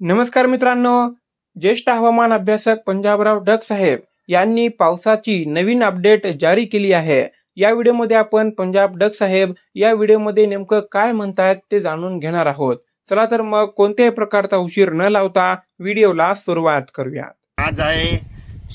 नमस्कार मित्रांनो ज्येष्ठ हवामान अभ्यासक पंजाबराव डग साहेब यांनी पावसाची नवीन अपडेट जारी केली आहे. या व्हिडिओमध्ये आपण पंजाब डग साहेब या व्हिडिओमध्ये नेमकं काय म्हणतायत ते जाणून घेणार आहोत. चला तर मग कोणत्याही प्रकारचा उशीर न लावता व्हिडिओला सुरुवात करूया आज आहे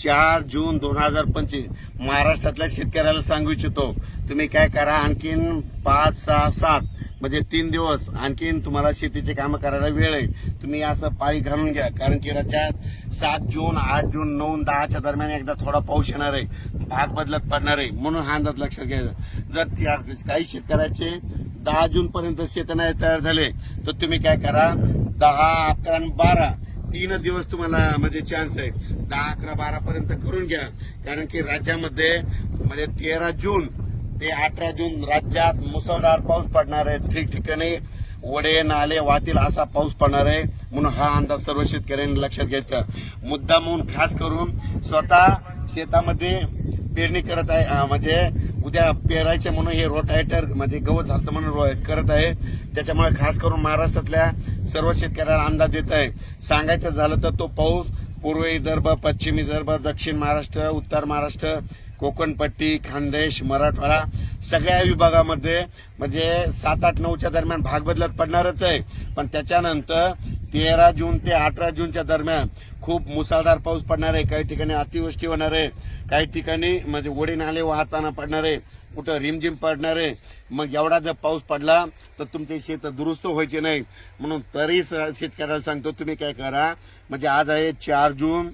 चार जून दोन हजार पंचवीस. महाराष्ट्रातल्या शेतकऱ्याला सांगू इच्छितो तुम्ही काय करा आणखीन पाच सहा सात म्हणजे तीन दिवस आणखीन तुम्हाला शेतीचे कामं करायला वेळ आहे. तुम्ही असं पाळी घालून घ्या कारण की राज्यात सात जून आठ जून नऊ दहाच्या दरम्यान एकदा थोडा पाऊस येणार आहे. भाग बदलत पडणार आहे म्हणून हा अंदाज लक्षात घ्यायचा जर काही शेतकऱ्याचे दहा जून पर्यंत शेत नाही तयार झाले तर तुम्ही काय करा दहा अकरा आणि बारा तीन दिवस तुम्हाला म्हणजे चान्स आहे. दहा अकरा बारा पर्यंत करून घ्या. कारण की राज्यामध्ये म्हणजे तेरा जून ते अठरा जून राज्यात मुसळधार पाऊस पडणार आहे. ठिकठिकाणी वडे नाले वाहतील असा पाऊस पडणार आहे. म्हणून हा अंदाज सर्व शेतकऱ्यांनी लक्षात घ्यायचा. मुद्दा म्हणून खास करून स्वतः शेतामध्ये पेरणी करत आहे म्हणजे उद्या पेरायचे म्हणून हे रोटायटर म्हणजे गवत झालं म्हणून रो- करत आहे. त्याच्यामुळे खास करून महाराष्ट्रातल्या सर्व शेतकऱ्यांना अंदाज देत आहे. सांगायचं झालं तर तो पाऊस पूर्व विदर्भ पश्चिम विदर्भ दक्षिण महाराष्ट्र उत्तर महाराष्ट्र कोकणपट्टी खानदेश मराठवाडा सगळ्या विभागामध्ये म्हणजे सात आठ नऊच्या दरम्यान भाग बदलत पडणारच आहे. पण त्याच्यानंतर तेरा जून ते अठरा जूनच्या दरम्यान खूप मुसळधार पाऊस पडणार आहे. काही ठिकाणी अतिवृष्टी होणार आहे. काही ठिकाणी म्हणजे ओढी नाले वाहताना पडणार आहे. कुठं रिमझिम पडणार आहे. मग एवढा जर पाऊस पडला तर तुमचे शेत दुरुस्त व्हायचे नाही. म्हणून तरी शेतकऱ्याला सांगतो तुम्ही काय करा. म्हणजे आज आहे चार जून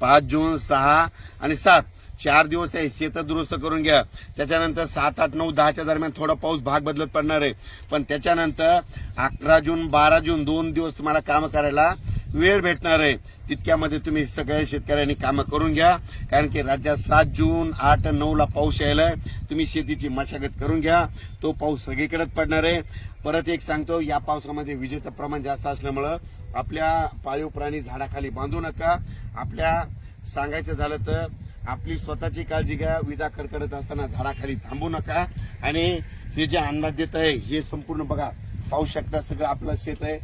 पाच जून सहा आणि सात. चार दिवस आहे शेत दुरुस्त करून घ्या. त्याच्यानंतर सात आठ नऊ दहाच्या दरम्यान थोडा पाऊस भाग बदलत पडणार आहे. पण त्याच्यानंतर अकरा जून बारा जून दोन दिवस तुम्हाला कामं करायला वेळ भेटणार आहे. तितक्यामध्ये तुम्ही सगळ्या शेतकऱ्यांनी कामं करून घ्या. कारण की राज्यात सात जून आठ नऊ ला पाऊस यायला तुम्ही शेतीची मशागत करून घ्या. तो पाऊस सगळीकडेच पडणार आहे. परत एक सांगतो या पावसामध्ये विजेचं प्रमाण जास्त असल्यामुळं आपल्या पाळीव प्राणी झाडाखाली बांधू नका. आपल्या सांगायचं झालं तर आपली स्वतःची काळजी घ्या विजा कडकडत असताना झाडाखाली थांबू नका. आणि हे जे अंदाज देत आहे हे संपूर्ण बघा पाहू शकता सगळं आपलं शेत आहे.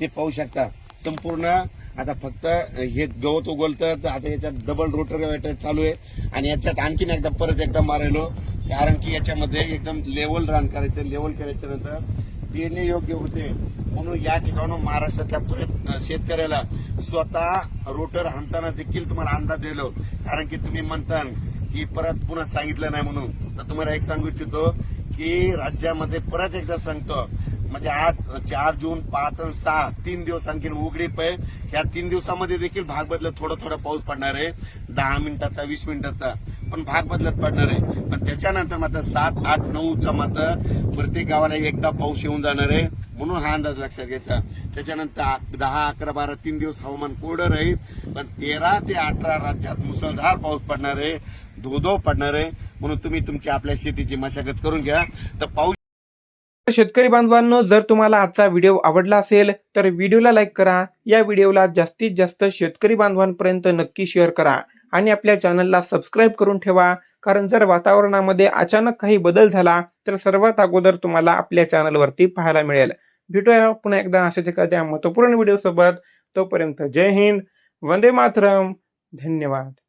हे पाहू शकता संपूर्ण. आता फक्त हे गवत उगवलतं तर आता याच्यात डबल रोटर चालू आहे. आणि याच्यात आणखीन एकदा परत एकदा मारायलो कारण की याच्यामध्ये एकदम लेवल रान करायचं लेवल करायच्या नंतर पेरणी योग्य होते म्हणून या ठिकाणून महाराष्ट्रातल्या परत शेतकऱ्याला स्वतः रोटर हाणताना देखील तुम्हाला अंदाज दिलो कारण की तुम्ही म्हणता की परत पुन्हा सांगितलं नाही म्हणून. तर तुम्हाला एक सांगू इच्छितो की राज्यामध्ये परत एकदा सांगतो. म्हणजे आज चार जून पाच आणि सहा तीन दिवस आणखी उघडीप आहे ह्या तीन दिवसामध्ये देखील भाग बदलत थोडा थोडा पाऊस पडणार आहे. दहा मिनिटाचा वीस मिनिटाचा. पण भाग बदलत पडणार आहे. पण त्याच्यानंतर मात्र सात आठ नऊचा मात्र प्रत्येक गावाला एकदा पाऊस येऊन जाणार आहे म्हणून हा अंदाज लक्षात घ्यायचा त्याच्यानंतर दहा अकरा बारा तीन दिवस हवामान कोरडं राहील पण तेरा ते अठरा राज्यात मुसळधार पाऊस पडणार आहे धोधो पडणार आहे म्हणून तुम्ही तुमची आपल्या शेतीची मशागत करून घ्या. तर पाऊस शेतकरी बांधवांनो जर तुम्हाला आजचा व्हिडिओ आवडला असेल तर व्हिडिओला लाईक करा. या व्हिडिओला जास्तीत जास्त शेतकरी बांधवांपर्यंत नक्की शेअर करा. आणि आपल्या चॅनलला सबस्क्राईब करून ठेवा. कारण जर वातावरणामध्ये अचानक काही बदल झाला तर सर्वात अगोदर तुम्हाला आपल्या चॅनलवरती पाहायला मिळेल. भेटूया पुन्हा एकदा अशाच एखाद्या महत्त्वपूर्ण व्हिडिओसोबत तोपर्यंत जय हिंद. वंदे मातरम. धन्यवाद.